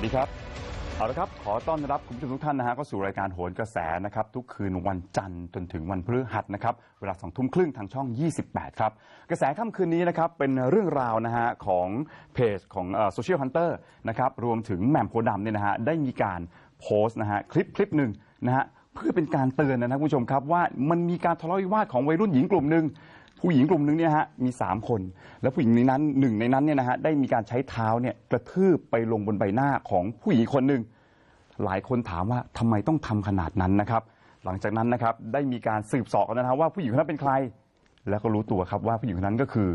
วัสดีครับ เอาละครับ ขอต้อนรับคุณผู้ชมทุกท่านนะฮะเข้าสู่รายการโหนกระแสนะครับ ทุกคืนวันจันทร์จนถึงวันพฤหัสนะครับ เวลาสองทุ่มครึ่งทางช่อง 28 ครับ กระแสค่ำคืนนี้นะครับ เป็นเรื่องราวนะฮะของเพจของโซเชียลฮันเตอร์นะครับ รวมถึงแหม่มโพดำเนี่ยนะฮะ ได้มีการโพสต์นะฮะคลิปคลิปหนึ่งนะฮะเพื่อเป็นการเตือนนะครับคุณผู้ชมครับว่ามันมีการทะเลาะวิวาทของวัยรุ่นหญิงกลุ่มหนึ่ง ผู้หญิงกลุ่มหนึงเนี่ยฮะมี 3 คน แล้วผู้หญิงในนั้นหนึ่งในนั้นเนี่ยนะฮะได้มีการใช้เท้าเนี่ยกระทืบไปลงบนใบหน้าของผู้หญิงคนหนึ่ง หลายคนถามว่าทำไมต้องทำขนาดนั้นนะครับ หลังจากนั้นนะครับได้มีการสืบเสอบกันนะครับว่าผู้หญิงคนนั้นเป็นใคร แล้วก็รู้ตัวครับว่าผู้หญิงคนนั้นก็คือ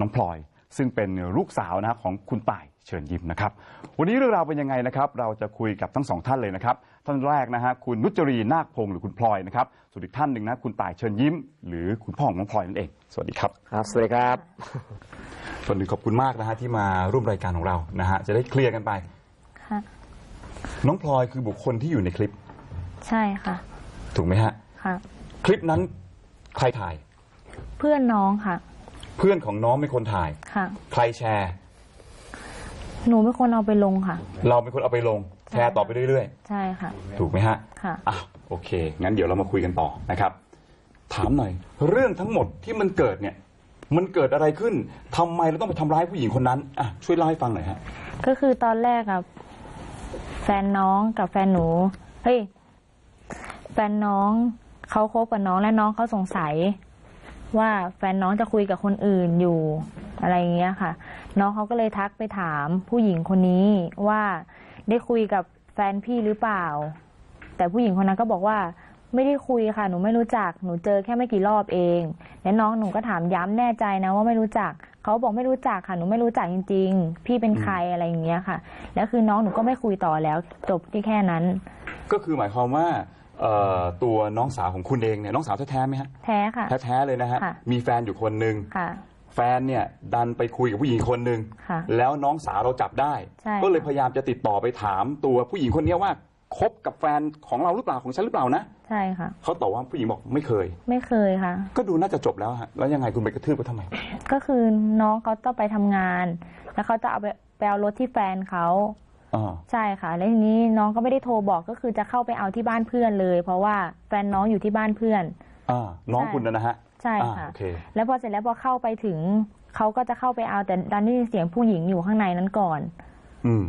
น้องพลอย ซึ่งเป็นลูกสาวนะครับของคุณต่ายเชิญยิ้มนะครับ วันนี้เรื่องราวเป็นยังไงนะครับ เราจะคุยกับทั้งสองท่านเลยนะครับ ท่านแรกนะฮะคุณนุจรีนาคพงศ์หรือคุณพลอยนะครับส่วนอีกท่านหนึ่งนะคุณต่ายเชิญยิ้ม หรือคุณพ่อของน้องพลอยนั่นเอง สวัสดีครับ ครับ สวัสดีครับ ส่วนหนึ่งขอบคุณมากนะฮะที่มาร่วมรายการของเรานะฮะจะได้เคลียร์กันไปค่ะน้องพลอยคือบุคคลที่อยู่ในคลิป ใช่ค่ะ ถูกไหมฮะค่ะ คลิปนั้นใครถ่าย เพื่อนน้องค่ะ เพื่อนของน้องเป็นคนถ่าย ค่ะ ใครแชร์ หนูเป็นคนเอาไปลงค่ะ เราเป็นคนเอาไปลง แชร์ต่อไปเรื่อยใช่ค่ะ ๆ ถูกไหมฮะค่ะ อะโอเค งั้นเดี๋ยวเรามาคุยกันต่อนะครับ ถามหน่อย เรื่องทั้งหมดที่มันเกิดเนี่ย มันเกิดอะไรขึ้นทำไมเราต้องไปทำร้ายผู้หญิงคนนั้นอะช่วยเล่าให้ฟังหน่อยฮะ ก็คือตอนแรกอะแฟนน้องกับแฟนหนู เฮ้ย แฟนน้องเขาคบกับน้องและน้องเขาสงสัย ว่าแฟนน้องจะคุยกับคนอื่นอยู่อะไรอย่างเงี้ยค่ะ น้องเขาก็เลยทักไปถามผู้หญิงคนนี้ว่าได้คุยกับแฟนพี่หรือเปล่า แต่ผู้หญิงคนนั้นก็บอกว่าไม่ได้คุยค่ะ หนูไม่รู้จัก หนูเจอแค่ไม่กี่รอบเอง และน้องหนูก็ถามย้ำแน่ใจนะว่าไม่รู้จัก เขาบอกไม่รู้จักค่ะ หนูไม่รู้จักจริง ๆ พี่เป็นใครอะไรอย่างเงี้ยค่ะ แล้วคือน้องหนูก็ไม่คุยต่อแล้ว จบที่แค่นั้น ก็คือหมายความว่า เอ่อตัวน้องสาวของคุณเองเนี่ยน้องสาวแท้ๆไหมฮะแท้ค่ะ แท้ๆเลยนะฮะค่ะ มีแฟนอยู่คนหนึ่งค่ะ แฟนเนี่ยดันไปคุยกับผู้หญิงคนหนึ่งค่ะแล้วน้องสาวเราจับได้ ใช่ก็เลยพยายามจะติดต่อไปถามตัวผู้หญิงคนเนี้ยว่าคบกับแฟนของเราหรือเปล่าของฉันหรือเปล่านะใช่ค่ะ เขาตอบว่าผู้หญิงบอกไม่เคย ไม่เคยค่ะ ก็ดูน่าจะจบแล้วฮะแล้วยังไงคุณไปกระทืบเขาทำไม ก็คือน้องเขาต้องไปทำงาน แล้วเขาจะเอาไปไปเอารถที่แฟนเขาอ่า ใช่ค่ะ แล้วทีนี้น้องก็ไม่ได้โทรบอกก็คือจะเข้าไปเอาที่บ้านเพื่อนเลย เพราะว่าแฟนน้องอยู่ที่บ้านเพื่อนอ่าน้องใช่คุณนะฮะใช่อ่าค่ะโอเคแล้วพอเสร็จแล้วพอเข้าไปถึงเขาก็จะเข้าไปเอาแต่ดันได้ยินเสียงผู้หญิงอยู่ข้างในนั้นก่อน อืม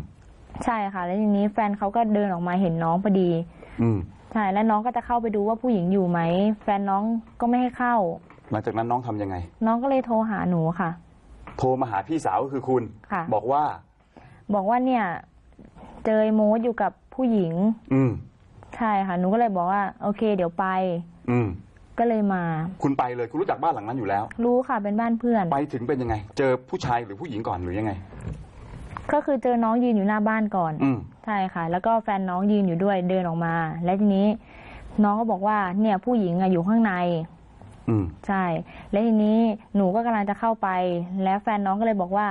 ใช่ค่ะ แล้วทีนี้แฟนเขาก็เดินออกมาเห็นน้องพอดี อืมใช่แล้วน้องก็จะเข้าไปดูว่าผู้หญิงอยู่ไหมแฟนน้องก็ไม่ให้เข้า หลังจากนั้นน้องทำยังไง น้องก็เลยโทรหาหนูค่ะ โทรมาหาพี่สาวก็คือคุณค่ะ บอกว่า บอกว่าเนี่ย เจอไอ้โมดอยู่กับผู้หญิง อืม ใช่ค่ะ หนูก็เลยบอกว่า โอเคเดี๋ยวไป อืม ก็เลยมา คุณไปเลยคุณรู้จักบ้านหลังนั้นอยู่แล้ว รู้ค่ะเป็นบ้านเพื่อน ไปถึงเป็นยังไง เจอผู้ชายหรือผู้หญิงก่อนหรือยังไง ก็คือเจอน้องยืนอยู่หน้าบ้านก่อน อืม ใช่ค่ะ แล้วก็แฟนน้องยืนอยู่ด้วยเดินออกมา และทีนี้ น้องก็บอกว่าเนี่ยผู้หญิงอะอยู่ข้างใน อืม ใช่ แล้วทีนี้หนูก็กำลังจะเข้าไป แล้วแฟนน้องก็เลยบอกว่า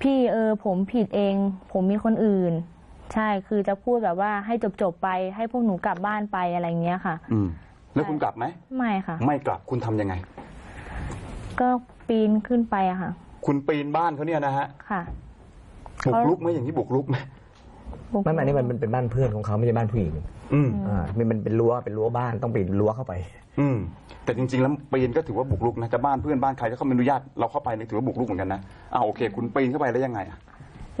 พี่เออผมผิดเอง ผมมีคนอื่น ใช่คือจะพูดแบบว่าให้จบๆไปให้พวกหนูกลับบ้านไปอะไรเงี้ยค่ะ อืม แล้วคุณกลับไหมไม่ค่ะ ไม่กลับคุณทำยังไง ก็ปีนขึ้นไปอะค่ะ คุณปีนบ้านเขาเนี่ยนะฮะค่ะบุกรุกไหมอย่างนี้บุกรุกไหมบุกไม่ไม่นี่มันเป็นบ้านเพื่อนของเขาไม่ใช่บ้านผู้หญิงอืมอ่ามันเป็นเป็นรั้วเป็นรั้วบ้านต้องปีนรั้วเข้าไป อืม แต่จริงๆแล้วปีนก็ถือว่าบุกรุกนะจะบ้านเพื่อนบ้านใครถ้าเขาไม่อนุญาตเราเข้าไปเนี่ยถือว่าบุกรุกเหมือนกันนะอ่าโอเค คุณปีนเข้าไปแล้วยังไงอะ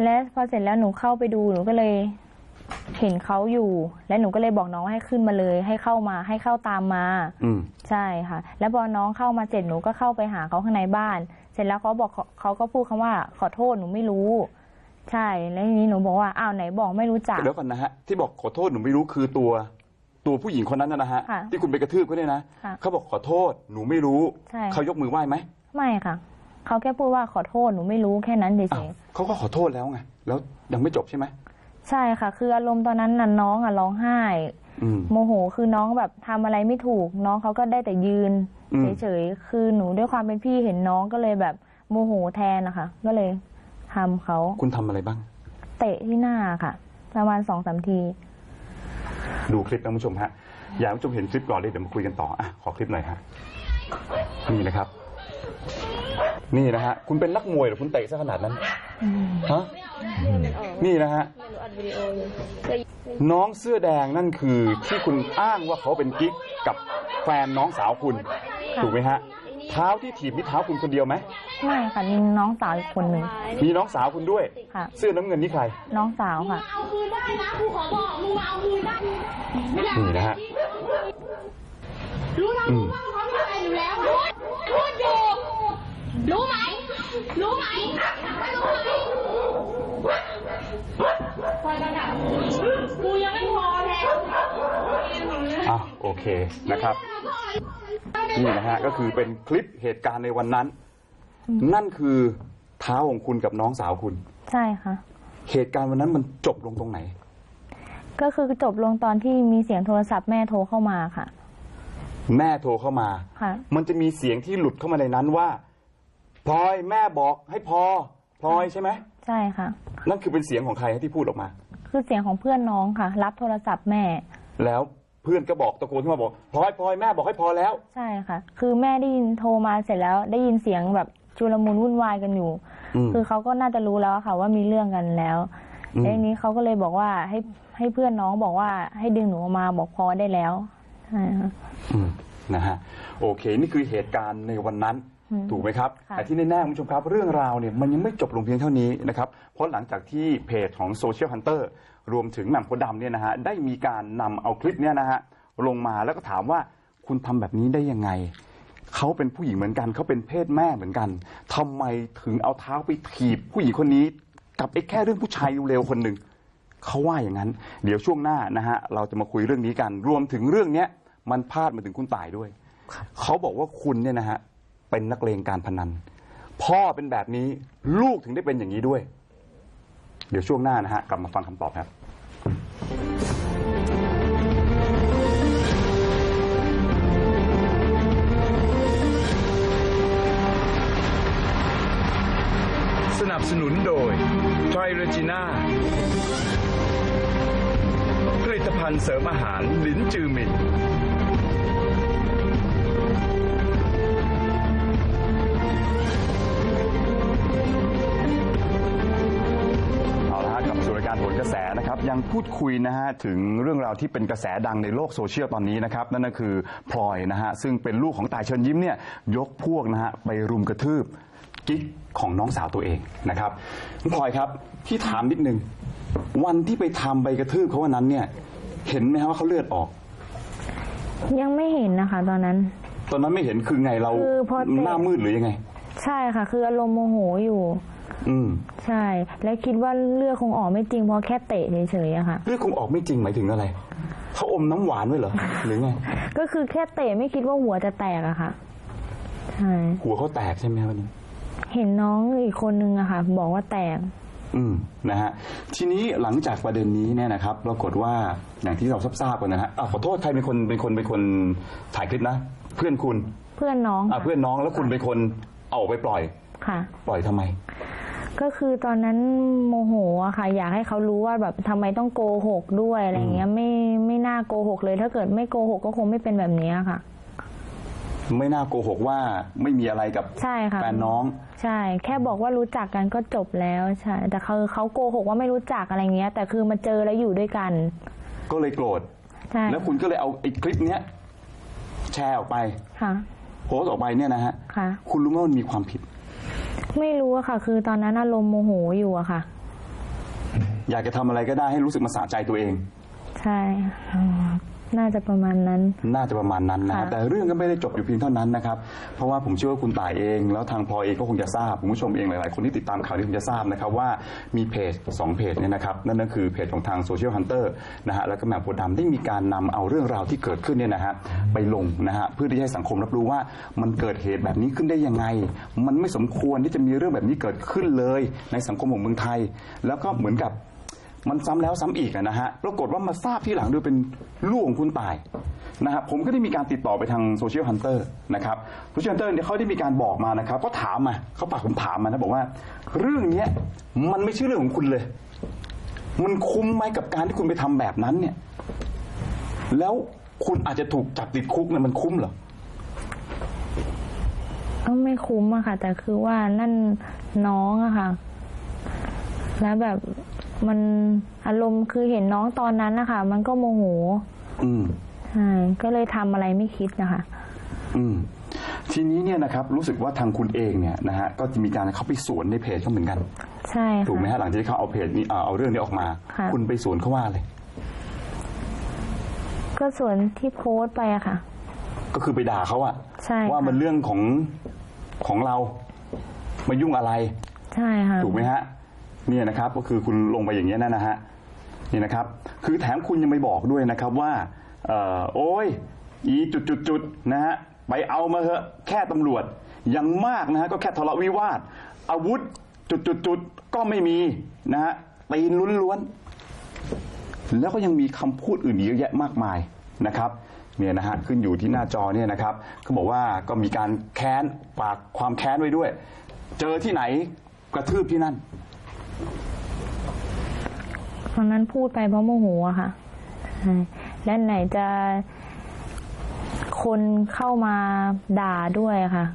และพอเสร็จแล้วหนูเข้าไปดูหนูก็เลยเห็นเขาอยู่ และหนูก็เลยบอกน้องให้ขึ้นมาเลย ให้เข้ามาให้เข้าตามมาอืม ใช่ค่ะ แล้วพอน้องเข้ามาเสร็จหนูก็เข้าไปหาเขาข้างในบ้าน เสร็จแล้วเขาบอกเขาเขาก็พูดคำว่า ขอโทษหนูไม่รู้ ใช่ แล้วทีนี้หนูบอกว่าอ้าวไหนบอกไม่รู้จัก เดี๋ยวก่อนนะฮะที่บอกขอโทษหนูไม่รู้คือตัว ตัวผู้หญิงคนนั้นนะฮะค่ะที่คุณไปกระทืบเขาเนี่ยนะค่ะเขาบอกขอโทษหนูไม่รู้ใช่ เขายกมือไหว้ไหมไม่ค่ะ เขาแค่พูดว่าขอโทษหนูไม่รู้แค่นั้นเฉอ้าวยเขาก็ขอโทษแล้วไงแล้วยังไม่จบใช่ไหมๆใช่ค่ะ คืออารมณ์ตอนนั้นน่ะน้องอะร้องไห้อืมโมโหคือน้องแบบทำอะไรไม่ถูก น้องเขาก็ได้แต่ยืนอืมเฉยๆคือหนูด้วยความเป็นพี่เห็นน้องก็เลยแบบโมโหแทนนะคะก็เลยทำเขาคุณทำอะไรบ้าง เตะที่หน้าค่ะ ประมาณสองสามที ดูคลิปนะคุณผู้ชมฮะ อยากให้คุณผู้ชมเห็นคลิปก่อนเลยเดี๋ยวมาคุยกันต่ออะขอคลิปหน่อยฮะนี่นะครับ นี่นะฮะคุณเป็นนักมวยเหรือคุณเตะซะขนาดนั้นฮะนี่นะฮะวิดีโออยู่น้องเสื้อแดงนั่นคือที่คุณอ้างว่าเขาเป็นกิ๊กกับแฟนน้องสาวคุณถูกไหมฮะเท้าที่ถีบนี่เท้าคุณคนเดียวไหมไม่ค่ะมีน้องสาวอีกคนหนึ่งมีน้องสาวคุณด้วยค่ะเสื้อน้ำเงินนี่ใคร น้องสาวค่ะเอาคืนได้นะกูขอบอกมึงมาเอาคืนได้ไม่อยากนี่นะฮะรู้นะอืรู้มว่าเขาไม่อะไรอยู่แล้วพูดพูดอยู่ รู้ไหม รู้ไหมไม่รู้ไหมพอระดับกูยังไม่พอแท้อะโอเคนะครับ นี่นะฮะก็คือเป็นคลิปเหตุการณ์ในวันนั้น นั่นคือเท้าของคุณกับน้องสาวคุณ ใช่ค่ะ เหตุการณ์วันนั้นมันจบลงตรงไหน ก็คือจบลงตอนที่มีเสียงโทรศัพท์แม่โทรเข้ามาค่ะ แม่โทรเข้ามาค่ะมันจะมีเสียงที่หลุดเข้ามาในนั้นว่า พลอยแม่บอกให้พอพลอยใช่ไหมใช่ค่ะ นั่นคือเป็นเสียงของใครที่พูดออกมา คือเสียงของเพื่อนน้องค่ะ รับโทรศัพท์แม่ แล้วเพื่อนก็บอกตะโกนขึ้นมาบอกพลอยพลอยแม่บอกให้พอแล้ว ใช่ค่ะ คือแม่ได้ยินโทรมาเสร็จแล้ว ได้ยินเสียงแบบชุลมุนวุ่นวายกันอยู่ อืม คือเขาก็น่าจะรู้แล้วอะค่ะ ว่ามีเรื่องกันแล้วอืมแล้วทีนี้เขาก็เลยบอกว่าให้ให้เพื่อนน้องบอกว่าให้ดึงหนูออกมาบอกพอได้แล้วใช่ค่ะ อืมนะฮะโอเค นี่คือเหตุการณ์ในวันนั้นอืม ถูกไหมครับค่ะแต่ที่แน่ๆคุณผู้ชมครับ เรื่องราวเนี่ยมันยังไม่จบลงเพียงเท่านี้นะครับเพราะหลังจากที่เพจของโซเชียลฮันเตอร์รวมถึงแหม่มโพธิ์ดำเนี่ยนะฮะได้มีการนำเอาคลิปเนี่ยนะฮะลงมาแล้วก็ถามว่าคุณทำแบบนี้ได้ยังไง เขาเป็นผู้หญิงเหมือนกัน เขาเป็นเพศแม่เหมือนกันทำไมถึงเอาเท้าไปถีบผู้หญิงคนนี้ กับไอ้แค่เรื่องผู้ชายเร็วๆคนหนึ่งเขาว่าอย่างนั้น เดี๋ยวช่วงหน้านะฮะเราจะมาคุยเรื่องนี้กัน รวมถึงเรื่องเนี้ยมันพาดมาถึงคุณต่ายด้วย เขาบอกว่าคุณเนี่ยนะฮะ เป็นนักเลงการพนัน พ่อเป็นแบบนี้ลูกถึงได้เป็นอย่างนี้ด้วย เดี๋ยวช่วงหน้านะฮะกลับมาฟังคำตอบครับสนับสนุนโดยไทรเรจิน่าผลิตภัณฑ์เสริมอาหารลิ้นจือมิน ครับยังพูดคุยนะฮะถึงเรื่องราวที่เป็นกระแสดังในโลกโซเชียลตอนนี้นะครับนั่นก็คือพลอยนะฮะซึ่งเป็นลูกของตายเชิญยิ้มเนี่ยยกพวกนะฮะไปรุมกระทืบกิ๊กของน้องสาวตัวเองนะครับคุณพลอยครับที่ถามนิดนึงวันที่ไปทำใบกระทืบเขาวันนั้นเนี่ยเห็นไหมฮะว่าเขาเลือดออก ยังไม่เห็นนะคะ ตอนนั้น ตอนนั้นไม่เห็นคือไงเราคือพอเตะ หน้ามืดหรือยังไง ใช่ค่ะ คืออารมณ์โมโหอยู่ อืมใช่ และคิดว่าเลือดคงออกไม่จริงเพราะแค่เตะเฉยๆอะค่ะ เลือดคงออกไม่จริงหมายถึงอะไรเขาอมน้ำหวานไว้เหรอหรือไงก็คือแค่เตะไม่คิดว่าหัวจะแตกอะค่ะใช่หัวเขาแตกใช่ไหมครับวันนี้ เห็นน้องอีกคนนึงอะค่ะ บอกว่าแตก อืมนะฮะทีนี้หลังจากประเด็นนี้เนี่ยนะครับปรากฏว่าอย่างที่เราทราบๆกันนะฮะอะขอโทษใครเป็นคนเป็นคนเป็นคนถ่ายคลิปนะ เพื่อนคุณเพื่อนน้องอะค่ะ เพื่อนน้องแล้วคุณเป็นคนเอาออกไปปล่อย ค่ะ ปล่อยทำไม ก็คือตอนนั้นโมโหอะค่ะ อยากให้เขารู้ว่าแบบทำไมต้องโกหกด้วยอะไรเงี้ย ไม่ไม่น่าโกหกเลย ถ้าเกิดไม่โกหกก็คงไม่เป็นแบบนี้ค่ะ ไม่น่าโกหกว่าไม่มีอะไรกับใช่ค่ะแฟนน้อง ใช่ แค่บอกว่ารู้จักกันก็จบแล้วใช่แต่คือเขาโกหกว่าไม่รู้จักอะไรเงี้ย แต่คือมาเจอแล้วอยู่ด้วยกันก็เลยโกรธใช่แล้วคุณก็เลยเอาไอ้คลิปเนี้ยแชร์ออกไปค่ะ โพสต์ออกไปเนี่ยนะฮะค่ะ คุณรู้ไหมว่ามันมีความผิด ไม่รู้อะค่ะ คือตอนนั้นอารมณ์โมโหอยู่อะค่ะ อยากจะทำอะไรก็ได้ให้รู้สึกมาสะใจตัวเอง ใช่อืม น่าจะประมาณนั้น น่าจะประมาณนั้นนะฮะค่ะ แต่เรื่องก็ไม่ได้จบอยู่เพียงเท่านั้นนะครับ เพราะว่าผมเชื่อว่าคุณต่ายเอง แล้วทางพลอยเองก็คงจะทราบคุณผู้ชมเองหลายๆ คนที่ติดตามข่าวนี้คงจะทราบนะครับว่ามีเพจสองเพจเนี่ยนะครับนั่นก็คือเพจของทางโซเชียลฮันเตอร์นะฮะแล้วก็แหม่มโพธิ์ดำได้มีการนำเอาเรื่องราวที่เกิดขึ้นเนี่ยนะฮะไปลงนะฮะเพื่อที่ให้สังคมรับรู้ว่ามันเกิดเหตุแบบนี้ขึ้นได้ยังไง มันไม่สมควรที่จะมีเรื่องแบบนี้เกิดขึ้นเลย ในสังคมของเมืองไทย แล้วก็เหมือนกับ มันซ้ำแล้วซ้ำอีกอะนะฮะปรากฏว่ามาทราบที่หลังด้วยเป็นลูกของคุณตายนะฮะผมก็ได้มีการติดต่อไปทางโซเชียลฮันเตอร์นะครับโซเชียลฮันเตอร์เนี่ยเขาได้มีการบอกมานะครับ ก็ถามมาเขาปากผมถามมานะบอกว่า เรื่องเนี้ยมันไม่ใช่เรื่องของคุณเลย มันคุ้มไหมกับการที่คุณไปทำแบบนั้นเนี่ย แล้วคุณอาจจะถูกจับติดคุกเนี่ยมันคุ้มเหรอ ก็ไม่คุ้มอะค่ะ แต่คือว่านั่นน้องอะค่ะ แล้วแบบ มันอารมณ์คือเห็นน้องตอนนั้นนะคะมันก็โมโหอืมใช่ก็เลยทำอะไรไม่คิดนะคะ อืมทีนี้เนี่ยนะครับรู้สึกว่าทางคุณเองเนี่ยนะฮะก็จะมีการเข้าไปสวนในเพจเขาเหมือนกัน ใช่ค่ะถูกไหมฮะหลังจากที่เขาเอาเพจนี้เอ่อเอาเรื่องนี้ออกมา ค่ะ คุณไปสวนเขาว่าอะไรก็ส่วนที่โพสต์ไปอะค่ะ ก็คือไปด่าเขาอะใช่ค่ะว่ามันเรื่องของของเรามายุ่งอะไร ใช่ค่ะ ถูกไหมฮะ เนี่ยนะครับก็คือคุณลงไปอย่างนี้ยนะนะฮะนี่นะครับ คือแถมคุณยังไปบอกด้วยนะครับว่าเออโอ้ยอีจุดจุดจุดๆนะฮะไปเอามาเถอะแค่ตำรวจอยังมากนะฮะก็แค่ทะเลาะวิวาท อาวุธจุดจุดจุดๆก็ไม่มีนะฮะตีนล้วนๆแล้วก็ยังมีคำพูดอื่นเยอะแยะมากมายนะครับเนี่ยนะฮะขึ้นอยู่ที่หน้าจอเนี่ยนะครับเขาบอกว่าก็มีการแค้นฝากความแค้นไว้ด้วย เจอที่ไหนกระทืบที่นั่น ตอนนั้นพูดไปเพราะโมโหอะค่ะและไหนจะคนเข้ามาด่าด้วยค่ะ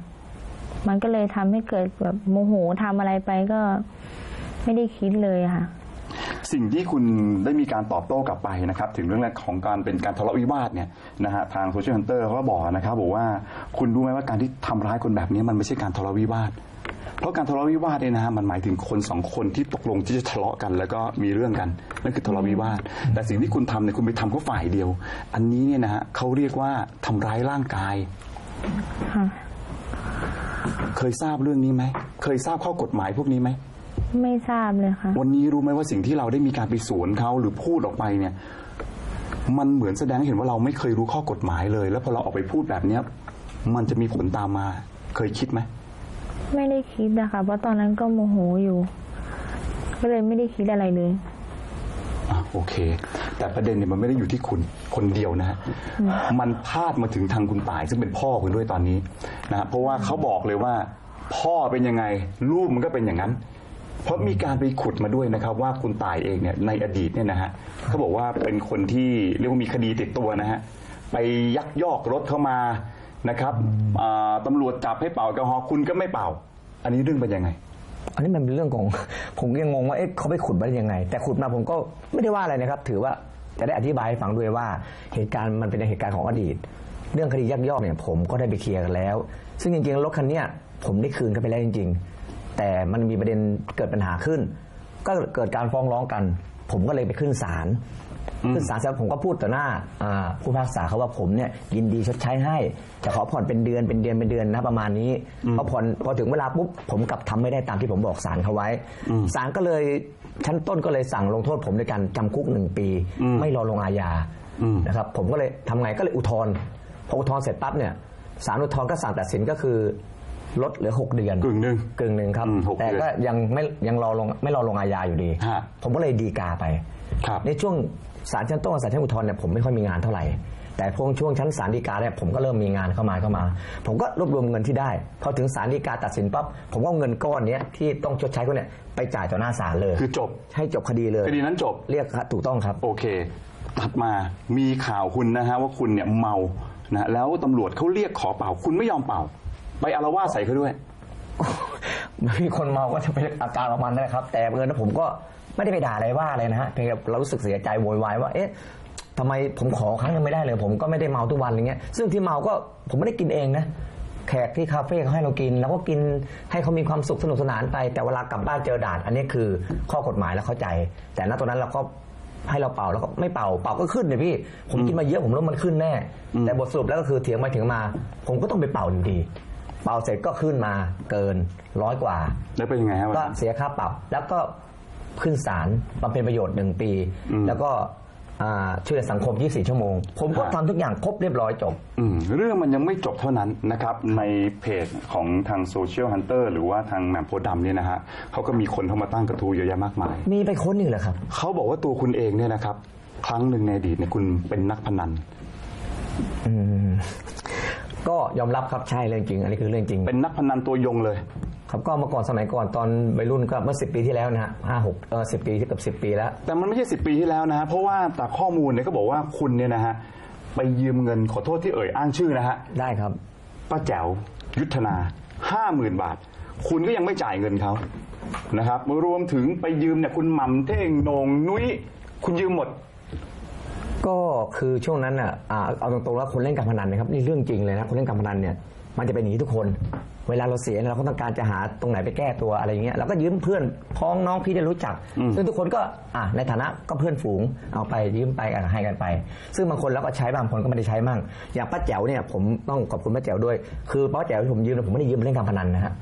มันก็เลยทำให้เกิดแบบโมโหทำอะไรไปก็ไม่ได้คิดเลยค่ะสิ่งที่คุณได้มีการตอบโต้กลับไปนะครับ ถึงเรื่องของการเป็นการทะเลาะวิวาทเนี่ยนะฮะทางโซเชียลฮันเตอร์เขาก็บอกนะครับ บอกว่าคุณรู้ไหมว่าการที่ทำร้ายคนแบบนี้มันไม่ใช่การทะเลาะวิวาท เพราะการทะเลาะวิวาทเนี่ยนะฮะมันหมายถึงคนสองคนที่ตกลงที่จะทะเลาะกัน แล้วก็มีเรื่องกันนั่นคือทะเลาะวิวาท แต่สิ่งที่คุณทำเนี่ยคุณไปทำเขาฝ่ายเดียว อันนี้เนี่ยนะฮะเขาเรียกว่าทำร้ายร่างกาย ค่ะ เคยทราบเรื่องนี้ไหม เคยทราบข้อกฎหมายพวกนี้ไหม ไม่ทราบเลยค่ะ วันนี้รู้ไหมว่าสิ่งที่เราได้มีการไปสวนเขาหรือพูดออกไปเนี่ย มันเหมือนแสดงให้เห็นว่าเราไม่เคยรู้ข้อกฎหมายเลย แล้วพอเราออกไปพูดแบบเนี้ย มันจะมีผลตามมา เคยคิดไหม ไม่ได้คิดนะคะเพราะตอนนั้นก็โมโหอยู่ ก็เลยไม่ได้คิดอะไรเลย อะโอเค แต่ประเด็นเนี่ยมันไม่ได้อยู่ที่คุณคนเดียวนะฮะมันพาดมาถึงทางคุณต่าย ซึ่งเป็นพ่อคุณด้วยตอนนี้นะฮะเพราะว่าเขาบอกเลยว่า พ่อเป็นยังไงลูกมันก็เป็นอย่างนั้น เพราะมีการไปขุดมาด้วยนะครับ ว่าคุณต่ายเองเนี่ยในอดีตเนี่ยนะฮะเขาบอกว่าเป็นคนที่เรียกว่ามีคดีติดตัวนะฮะไปยักยอกรถเข้ามา นะครับอ่าตำรวจจับให้เป่าแอลกอฮอล์คุณก็ไม่เป่า อันนี้เรื่องเป็นยังไง อันนี้มันเป็นเรื่องของ ผมยังงงว่าเอ๊ะเขาไปขุดมาได้ยังไง แต่ขุดมาผมก็ไม่ได้ว่าอะไรนะครับ ถือว่าจะได้อธิบายให้ฟังด้วยว่า เหตุการณ์มันเป็นเหตุการณ์ของอดีต เรื่องคดียักยอกเนี่ยผมก็ได้ไปเคลียร์กันแล้ว ซึ่งจริงๆรถคันเนี้ยผมได้คืนกันไปแล้วจริง ๆ แต่มันมีประเด็นเกิดปัญหาขึ้น ก็เกิดการฟ้องร้องกัน ผมก็เลยไปขึ้นศาล ขึ้นศาลเสร็จผมก็พูดต่อหน้าอ่าผู้พิพากษาเขาว่าผมเนี่ยยินดีชดใช้ให้ แต่ขอผ่อนเป็นเดือนเป็นเดือนเป็นเดือนนะประมาณนี้พอผ่อนพอถึงเวลาปุ๊บผมกลับทำไม่ได้ตามที่ผมบอกศาลเขาไว้ศาลก็เลยชั้นต้นก็เลยสั่งลงโทษผมด้วยการจำคุกหนึ่งปีอืมไม่รอลงอาญาอืมนะครับผมก็เลยทำไงก็เลยอุทธรณ์พออุทธรณ์เสร็จปั๊บเนี่ยศาลอุทธรณ์ก็สั่งตัดสินก็คือลดเหลือหกเดือน กึ่งหนึ่ง กึ่งหนึ่งครับอืมหกแต่เดือนก็ยังไม่ยังรอลงไม่รอลงอาญาอยู่ดี ฮะผมก็เลยดีกาไป ครับในช่วง ศาลชั้นต้นกับศาลชั้นอุทธรณ์เนี่ยผมไม่ค่อยมีงานเท่าไหร่ แต่พวงช่วงชั้นศาลฎีกาเนี่ยผมก็เริ่มมีงานเข้ามาเข้ามา ผมก็รวบรวมเงินที่ได้ พอถึงศาลฎีกาตัดสินปั๊บผมก็เอาเงินก้อนเนี้ยที่ต้องชดใช้เขาเนี่ยไปจ่ายต่อหน้าศาลเลย คือจบให้จบคดีเลยคดีนั้นจบเรียกครับถูกต้องครับ โอเค ตัดมามีข่าวคุณนะฮะว่าคุณเนี่ยเมานะแล้วตำรวจเขาเรียกขอเป่า คุณไม่ยอมเป่า ไปอารวาสใส่เขาด้วย มีคนเมาก็จะเป็นอาการประมาณนั้นแหละครับ แต่เงินนะผมก็ ไม่ได้ไปด่าอะไรว่าอะไรนะฮะเพียงแต่เรารู้สึกเสียใจโวยวายว่าเอ๊ะทำไมผมขอครั้งนึงไม่ได้เลย ผมก็ไม่ได้เมาทุกวันอะไรเงี้ย ซึ่งที่เมาก็ผมไม่ได้กินเองนะแขกที่คาเฟ่เขาให้เรากินแล้วก็กินให้เขามีความสุขสนุกสนานไป แต่เวลากลับบ้านเจอด่าน อันนี้คือข้อกฎหมายแล้วเข้าใจ แต่ณตอนนั้นเราก็ให้เราเป่าแล้วก็ไม่เป่าเป่าก็ขึ้นเลยพี่ ผมกินมาเยอะผมรู้มันขึ้นแน่ แต่บทสรุปแล้วก็คือเถียงไปเถียงมา ผมก็ต้องไปเป่าอยู่ดี เป่าเสร็จก็ขึ้นมาเกินร้อยกว่า แล้วเป็นยังไงฮะวันก็นั้นเสียค่าปรับแล้วก็ ขึ้นศาลบำเพ็ญประโยชน์หนึ่งปีอืมแล้วก็อ่าช่วยเหลือสังคม 24 ชั่วโมง ผมก็ฮะทำทุกอย่างครบเรียบร้อยจบ อืมเรื่องมันยังไม่จบเท่านั้นนะครับ ในเพจของทางโซเชียลฮันเตอร์หรือว่าทางแหม่มโพธิ์ดำเนี่ยนะฮะเขาก็มีคนเข้ามาตั้งกระทู้เยอะแยะมากมาย มีไปค้นนี่เหรอครับ เขาบอกว่าตัวคุณเองเนี่ยนะครับ ครั้งหนึ่งในอดีตเนี่ยคุณเป็นนักพนันอืมก็ยอมรับครับใช่เรื่องจริง อันนี้คือเรื่องจริง เป็นนักพนันตัวยงเลย ครับก็เมื่อก่อนสมัยก่อนตอนวัยรุ่นก็เมื่อสิปีที่แล้วนะฮะห้าหกเออสิปีที่เกือบสิปีแล้ว แต่มันไม่ใช่สิปีที่แล้วนะฮะเพราะว่าจากข้อมูลเนี่ยก็บอกว่าคุณเนี่ยนะฮะไปยืมเงินขอโทษที่เอ่ยอ้างชื่อนะฮะได้ครับ ป้าแจ๋วยุทธนาห้าหมื่นบาท คุณก็ยังไม่จ่ายเงินเขานะครับรวมถึงไปยืมเนี่ยคุณหม่ำเท่งโหนงนุ้ยคุณยืมหมด ก็คือช่วงนั้นอะอ่าเอาตรงๆแล้วคนเล่นการพนันนะครับนี่เรื่องจริงเลยนะคนเล่นการพนันเนี่ย มันจะเป็นอย่างนี้ทุกคน เวลาเราเสียเนี่ยเราก็ต้องการจะหาตรงไหนไปแก้ตัวอะไรอย่างเงี้ยเราก็ยืมเพื่อนพ้องน้องพี่ที่รู้จัก ซึ่งทุกคนก็อะในฐานะก็เพื่อนฝูงเอาไปยืมไปอะให้กันไป ซึ่งบางคนเราก็ใช้บางคนก็ไม่ได้ใช้มั่งอย่างป้าแจ๋วเนี่ยผมต้องขอบคุณป้าแจ๋วด้วย คือป้าแจ๋วที่ผมยืมเนี่ยผมไม่ได้ยืมไปเล่นการพนันนะฮะ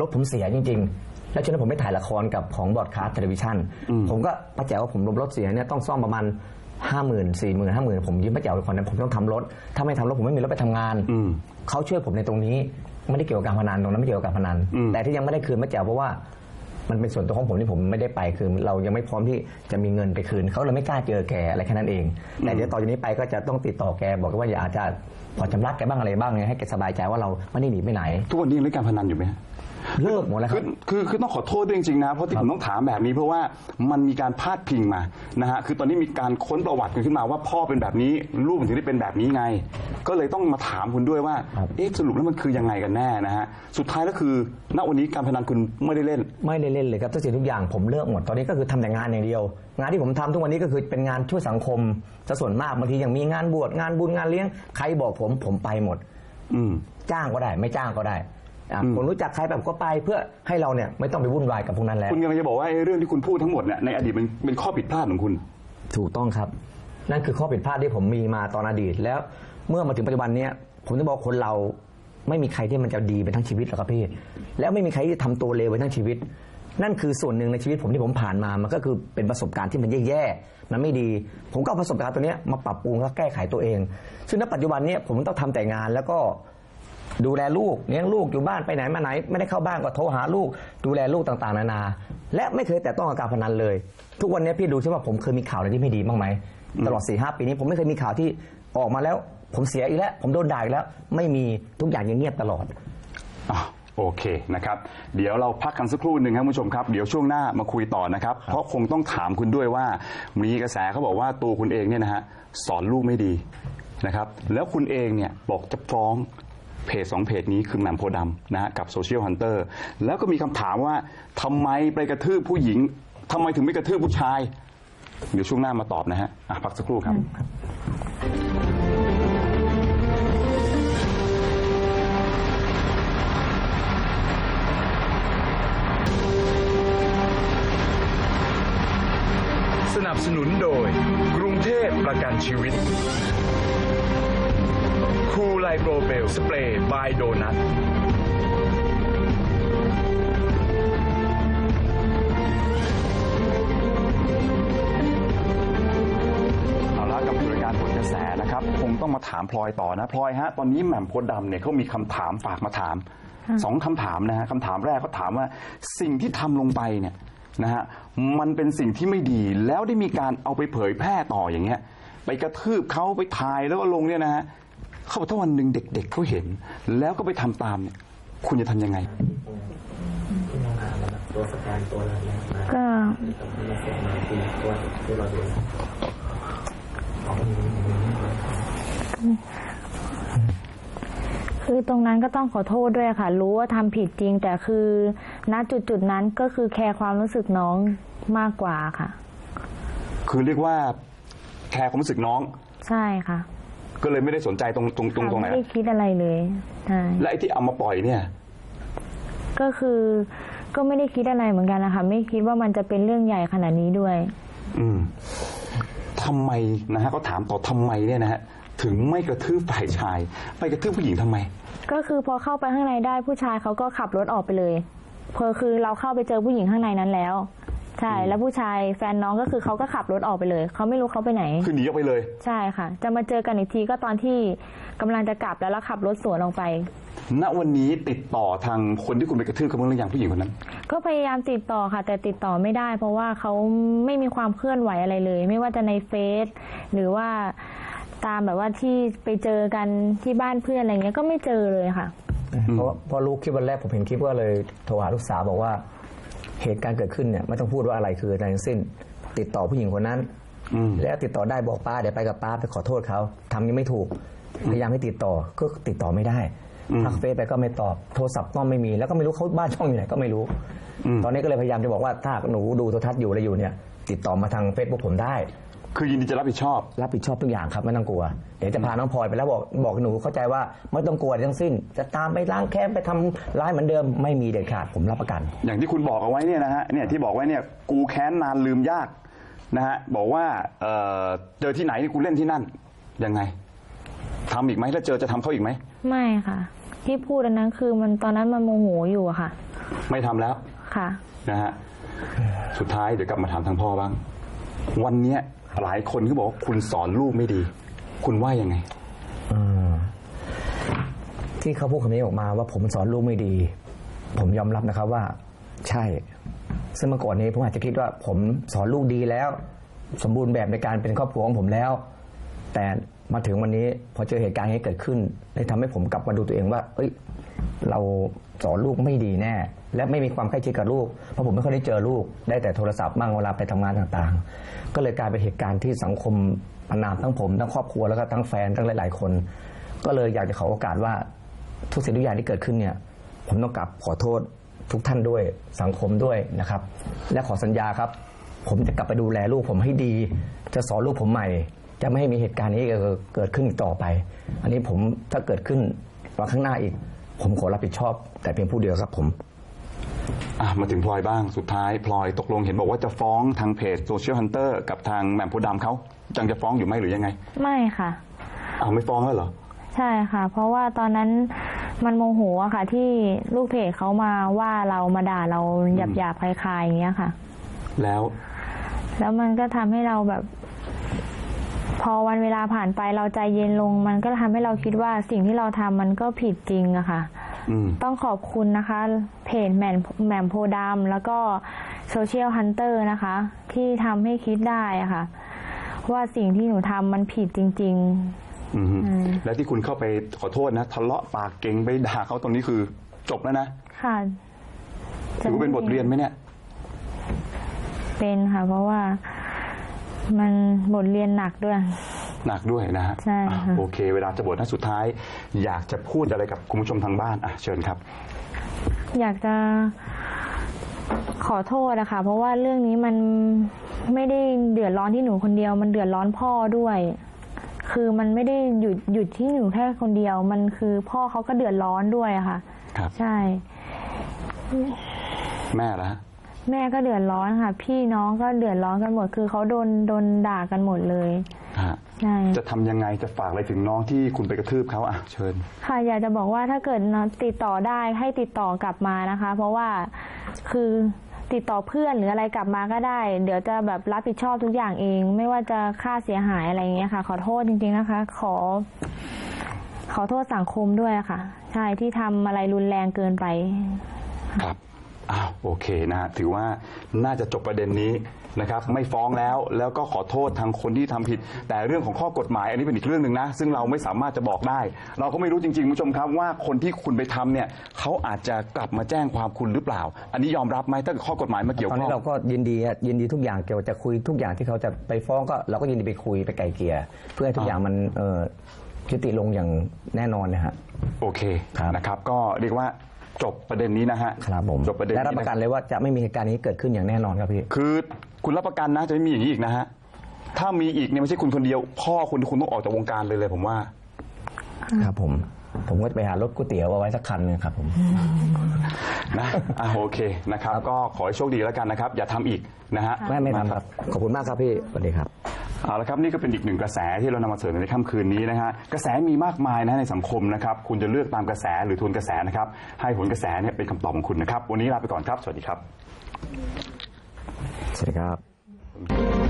รถผมเสียจริง ๆ แล้วช่วงนั้นผมไปถ่ายละครกับของบอดคาสต์เทเลวิชันผมก็ป้าแจ๋วว่าผมรถเสียเนี่ยต้องซ่อมประมาณห้าหมื่นสี่หมื่นห้าหมื่นผมยืมป้าแจ๋วไปก่อนนะผมต้องทำรถ ถ้าไม่ทำรถผมไม่มีรถไปทำงานอืม เขาช่วยผมในตรงนี้ ไม่ได้เกี่ยวกับการพนันตรงนั้นไม่เกี่ยวกับการพนัน อืม แต่ที่ยังไม่ได้คืนป้าแจ๋วเพราะว่ามันเป็นส่วนตัวของผมที่ผมไม่ได้ไปคือเรายังไม่พร้อมที่จะมีเงินไปคืนเขาเลยไม่กล้าเจอแกอะไรแค่นั้นเอง แต่เดี๋ยวต่อจากนี้ไปก็จะต้องติดต่อแกบอกว่าอย่าอาจจะผ่อนชำระแกบ้างอะไรบ้างเนี่ยให้แกสบายใจว่าเราไม่ได้หนีไปไหน ทุกวันนี้ยังเล่นการพนันอยู่ไหมฮะ เลิกหมดแล้วคคืรัอบคือคือต้องขอโทษด้วยจริงๆนะเพราะที่ผมต้องถามแบบนี้เพราะว่ามันมีการพาดพิงมานะฮะคือตอนนี้มีการค้นประวัติกันขึ้นมาว่าพ่อเป็นแบบนี้ลูกมันถึงได้เป็นแบบนี้ไง ก็เลยต้องมาถามคุณด้วยว่าครับเอ๊ะสรุปแล้วมันคือยังไงกันแน่นะฮะสุดท้ายแล้วคือณวันนี้การพนันคุณไม่ได้เล่น ไม่ได้เล่นเลยครับทุกสิ่งทุกอย่างผมเลิกหมดตอนนี้ก็คือทำแต่งานอย่างเดียว งานที่ผมทำทุกวันนี้ก็คือเป็นงานช่วยสังคมซะส่วนมากบางทีอย่างมีงานบวชงานบุญงานเลี้ยงใครบอกผมผมไปหมด อืมจ้างก็ได้ ไม่จ้างก็ได้ อะอืมผมรู้จักใครแบบก็ไปเพื่อให้เราเนี่ยไม่ต้องไปวุ่นวายกับพวกนั้นแล้ว คุณกำลังจะบอกว่าไอ้เรื่องที่คุณพูดทั้งหมดเนี่ยในอดีตมันเป็นข้อผิดพลาดของคุณ ถูกต้องครับ นั่นคือข้อผิดพลาดที่ผมมีมาตอนอดีตแล้ว เมื่อมาถึงปัจจุบันเนี้ยผมจะบอกคนเราไม่มีใครที่มันจะดีไปทั้งชีวิตหรอกครับพี่แล้วไม่มีใครที่ทำตัวเลวไปทั้งชีวิต นั่นคือส่วนหนึ่งในชีวิตผมที่ผมผ่านมามันก็คือเป็นประสบการณ์ที่มันแย่ๆมันไม่ดี ผมก็เอาประสบการณ์ตัวเนี้ยมาปรับปรุงและแก้ไขตัวเอง ซึ่งณปัจจุบันเนี้ยผมต้องทำแต่งานแล้วก็ ดูแลลูกเลี้ยงลูกอยู่บ้านไปไหนมาไหน ไม่ได้เข้าบ้านก็โทรหาลูก ดูแลลูกต่างๆ นานา และไม่เคยแต่ต้องกับการพนันเลย ทุกวันนี้พี่ดูใช่ว่าผมเคยมีข่าวอะไรที่ไม่ดีบ้างไหมตลอด4ีหปีนี้ผมไม่เคยมีข่าวที่ออกมาแล้ว ผมเสียอีกแล้ว ผมโดนด่าอีกแล้ว ไม่มีทุกอย่างยังเงียบตลอดอะโอเคนะครับ เดี๋ยวเราพักกันสักครู่หนึ่งครับคุณผู้ชมครับ เดี๋ยวช่วงหน้ามาคุยต่อนะครับ เพราะคงต้องถามคุณด้วยว่า มีกระแสเขาบอกว่าตัวคุณเองเนี่ยนะฮะสอนลูกไม่ดีนะครับ แล้วคุณเองเนี่ยบอกจะฟ้อง เพจสองเพจนี้คือแหม่มโพธิ์ดำนะฮะกับโซเชียลฮันเตอร์แล้วก็มีคำถามว่าทำไมไปกระทืบผู้หญิงทำไมถึงไม่กระทืบผู้ชาย เดี๋ยวช่วงหน้ามาตอบนะฮะอะพักสักครู่ครับ สนับสนุนโดย กรุงเทพประกันชีวิต คูไลโปรเบลสเปรย์บายโดนัทเอาละกับรายการผลกระแสนะครับ คงต้องมาถามพลอยต่อนะพลอยฮะตอนนี้แหม่มโพธิ์ดำเนี่ยเขามีคำถามฝากมาถามสองคำถามนะฮะคำถามแรกเขาถามว่าสิ่งที่ทำลงไปเนี่ยนะฮะมันเป็นสิ่งที่ไม่ดีแล้วได้มีการเอาไปเผยแพร่ต่ออย่างเงี้ย ไปกระทืบเขาไปถ่ายแล้วก็ลงเนี่ยนะฮะ เขาบอกถ้าวันหนึ่งเด็ก ๆเขาเห็น แล้วก็ไปทำตามเนี่ย คุณจะทำยังไง ก็คือตรงนั้นก็ต้องขอโทษด้วยค่ะ รู้ว่าทำผิดจริง แต่คือณจุดจุดๆนั้นก็คือแคร์ความรู้สึกน้องมากกว่าค่ะ คือเรียกว่าแคร์ความรู้สึกน้อง ใช่ค่ะ ก็เลยไม่ได้สนใจตรงตรงตรงตรงไหนไม่ได้คิดอะไรเลยใช่และไอ้ที่เอามาปล่อยเนี่ย ก็คือก็ไม่ได้คิดอะไรเหมือนกันนะคะไม่คิดว่ามันจะเป็นเรื่องใหญ่ขนาดนี้ด้วย อืมทำไมนะฮะก็ถามต่อทำไมเนี่ยนะฮะถึงไม่กระทืบฝ่ายชาย ไปกระทืบผู้หญิงทำไม ก็คือพอเข้าไปข้างในได้ผู้ชายเขาก็ขับรถออกไปเลยเพอคือเราเข้าไปเจอผู้หญิงข้างในนั้นแล้ว ใช่ แล้วผู้ชายแฟนน้องก็คือเขาก็ขับรถออกไปเลยเขาไม่รู้เขาไปไหน คือหนีออกไปเลย ใช่ค่ะ จะมาเจอกันอีกทีก็ตอนที่กำลังจะกลับแล้วแล้วขับรถสวนออกไป ณวันนี้ติดต่อทางคนที่คุณไปกระทืบเขาเมื่อหรือยังผู้หญิงคนนั้น ก็พยายามติดต่อค่ะ แต่ติดต่อไม่ได้ เพราะว่าเขาไม่มีความเคลื่อนไหวอะไรเลย ไม่ว่าจะในเฟซหรือว่าตามแบบว่าที่ไปเจอกันที่บ้านเพื่อนอะไรเงี้ยก็ไม่เจอเลยค่ะ เพราะเพราะรู้คลิปวันแรกผมเห็นคลิปก็เลยโทรหาลูกสาวบอกว่า เหตุการณ์เกิดขึ้นเนี่ยไม่ต้องพูดว่าอะไรคืออะไรทั้งสิ้น ติดต่อผู้หญิงคนนั้นอืมแล้วติดต่อได้บอกป้าเดี๋ยวไปกับป้าไปขอโทษเขาทำยังไม่ถูกพยายามให้ติดต่อก็ติดต่อไม่ได้อืมทักเฟซไปก็ไม่ตอบโทรศัพท์ก็ไม่มีแล้วก็ไม่รู้เขาบ้านช่องอยู่ไหนก็ไม่รู้อืมตอนนี้ก็เลยพยายามจะบอกว่าถ้าหนูดูโทรทัศน์อยู่อะไรอยู่เนี่ย ติดต่อมาทางเฟซบุ๊กผมได้ คือยินดีจะรับผิดชอบ รับผิดชอบทุกอย่างครับไม่ต้องกลัว เดี๋ยวจะพาน้องพลอยไปแล้วบอกบอกหนูเข้าใจว่าไม่ต้องกลัวทั้งสิ้น จะตามไปล้างแค้นไปทำร้ายเหมือนเดิมไม่มีเด็ดขาดผมรับประกัน อย่างที่คุณบอกเอาไว้เนี่ยนะฮะเนี่ยที่บอกไว้เนี่ยกูแค้นนานลืมยากนะฮะบอกว่าเอ่อเจอที่ไหนนี่กูเล่นที่นั่นยังไงทำอีกไหมถ้าเจอจะทำเขาอีกไหมไม่ค่ะ ที่พูดอันนั้นคือมันตอนนั้นมันโมโหอยู่อะค่ะ ไม่ทำแล้วค่ะ นะฮะสุดท้ายเดี๋ยวกลับมาถามทางพ่อบ้าง วันเนี้ย หลายคนเขาบอกว่าคุณสอนลูกไม่ดี คุณว่ายังไง อืมที่เขาพูดคำนี้ออกมาว่าผมสอนลูกไม่ดี ผมยอมรับนะครับว่า ใช่ ซึ่งเมื่อก่อนนี้ผมอาจจะคิดว่า ผมสอนลูกดีแล้ว สมบูรณ์แบบในการเป็นครอบครัวของผมแล้ว แต่มาถึงวันนี้พอเจอเหตุการณ์นี้เกิดขึ้นเลยทำให้ผมกลับมาดูตัวเองว่า เอ้ย เราสอนลูกไม่ดีแน่ และไม่มีความใกล้ชิดกับลูก เพราะผมไม่ค่อยได้เจอลูก ได้แต่โทรศัพท์บ้างเวลาไปทำงานต่างๆ ก็เลยกลายเป็นเหตุการณ์ที่สังคมประนามทั้งผมทั้งครอบครัวแล้วก็ทั้งแฟนทั้งหลาย ๆ คน ก็เลยอยากจะขอโอกาสว่าทุกสิ่งทุกอย่างที่เกิดขึ้นเนี่ย ผมต้องกลับขอโทษทุกท่านด้วยสังคมด้วยนะครับ และขอสัญญาครับ ผมจะกลับไปดูแลลูกผมให้ดี จะสอนลูกผมใหม่ จะไม่ให้มีเหตุการณ์นี้เกิดขึ้นอีกต่อไป อันนี้ผมถ้าเกิดขึ้นวันข้างหน้าอีก ผมขอรับผิดชอบ แต่เพียงผู้เดียวครับผม อะมาถึงพลอยบ้างสุดท้ายพลอยตกลงเห็นบอกว่าจะฟ้องทางเพจโซเชียลฮันเตอร์กับทางแหม่มโพธิ์ดำเขายังจะฟ้องอยู่ไหมหรือยังไงไม่ค่ะ อ้าวไม่ฟ้องแล้วเหรอ ใช่ค่ะ เพราะว่าตอนนั้นมันโมโหอะค่ะ ที่ลูกเพจเขามาว่าเรามาด่าเราหยาบหยาบๆคลายๆอย่างเงี้ยค่ะ แล้วแล้วมันก็ทำให้เราแบบ พอวันเวลาผ่านไปเราใจเย็นลง มันก็ทำให้เราคิดว่าสิ่งที่เราทำมันก็ผิดจริงอะค่ะ อืม ต้องขอบคุณนะคะ เพจแหม่มแหม่มโพธิ์ดำแล้วก็โซเชียลฮันเตอร์นะคะ ที่ทำให้คิดได้อะค่ะ ว่าสิ่งที่หนูทำมันผิดจริง อืมอืม แล้วที่คุณเข้าไปขอโทษนะ ทะเลาะปากเก่งไปด่าเขาตรงนี้คือ จบแล้วนะๆ ค่ะถือว่าเป็นบทเรียนไหมเนี่ย เป็นค่ะ เพราะว่ามันบทเรียนหนักด้วย หนักด้วยนะฮะใช่ค่ะ อะโอเค เวลาจะบทหน้าสุดท้าย อยากจะพูดอะไรกับคุณผู้ชมทางบ้านอะเชิญครับ อยากจะขอโทษนะคะ เพราะว่าเรื่องนี้มันไม่ได้เดือดร้อนที่หนูคนเดียว มันเดือดร้อนพ่อด้วย คือมันไม่ได้หยุดหยุดที่หนูแค่คนเดียว มันคือพ่อเขาก็เดือดร้อนด้วยอะค่ะ ครับ ใช่ แม่ละแม่ก็เดือดร้อนค่ะ พี่น้องก็เดือดร้อนกันหมด คือเขาโดนโดนด่ากันหมดเลย ฮะใช่จะทำยังไงจะฝากอะไรถึงน้องที่คุณไปกระทืบเขาอะเชิญ ค่ะอยากจะบอกว่าถ้าเกิดติดต่อได้ให้ติดต่อกลับมานะคะ เพราะว่าคือติดต่อเพื่อนหรืออะไรกลับมาก็ได้ เดี๋ยวจะแบบรับผิดชอบทุกอย่างเอง ไม่ว่าจะค่าเสียหายอะไรอย่างเงี้ยค่ะ ขอโทษจริงๆนะคะ ขอ ขอโทษสังคมด้วยค่ะ ใช่ที่ทำอะไรรุนแรงเกินไป ครับ อ้าว โอเคนะฮะถือว่าน่าจะจบประเด็นนี้ นะครับไม่ฟ้องแล้วแล้วก็ขอโทษทางคนที่ทำผิด แต่เรื่องของข้อกฎหมายอันนี้เป็นอีกเรื่องหนึ่งนะ ซึ่งเราไม่สามารถจะบอกได้ เราก็ไม่รู้จริงๆคุณผู้ชมครับว่าคนที่คุณไปทำเนี่ยเขาอาจจะกลับมาแจ้งความคุณหรือเปล่า อันนี้ยอมรับไหมถ้าเกิดข้อกฎหมายมาเกี่ยวตอนข้อนี้ง เราก็ยินดีอะยินดีทุกอย่างเกี่ยวกับจะคุยทุกอย่างที่เขาจะไปฟ้องก็เราก็ยินดีไปคุยไปไกลเกลี่ยเพื่อให้ทุกอย่างมันเอ่อยุติลงอย่างแน่นอนนะฮะ โอเคครับนะครับก็เรียกว่า จบประเด็นนี้นะฮะครับผมจบประเด็นและรับนี้ประกันนะเลยว่าจะไม่มีเหตุการณ์นี้เกิดขึ้นอย่างแน่นอนครับพี่ คือคุณรับประกันนะจะไม่มีอย่างนี้อีกนะฮะถ้ามีอีกเนี่ยไม่ใช่คุณคนเดียว พ่อคุณคุณต้องออกจากวงการเลยเลยผมว่า ครับผม ผมก็จะไปหารถก๋วยเตี๋ยวเอาไว้สักคันหนึงครับผม นะอะโอเคนะครับ ก็ขอให้โชคดีแล้วกันนะครับ อย่าทำอีกนะฮะ ไม่ไม่ทำครับ ขอบคุณมากครับพี่ สวัสดีครับ เอาละครับนี่ก็เป็นอีกหนึ่งกระแสที่เรานำมาเสนอในค่ำคืนนี้นะฮะกระแสมีมากมายนะในสังคมนะครับคุณจะเลือกตามกระแสหรือทวนกระแสนะครับให้ผลกระแสเนี่ยเป็นคำตอบของคุณนะครับวันนี้ลาไปก่อนครับ สวัสดีครับ สวัสดีครับ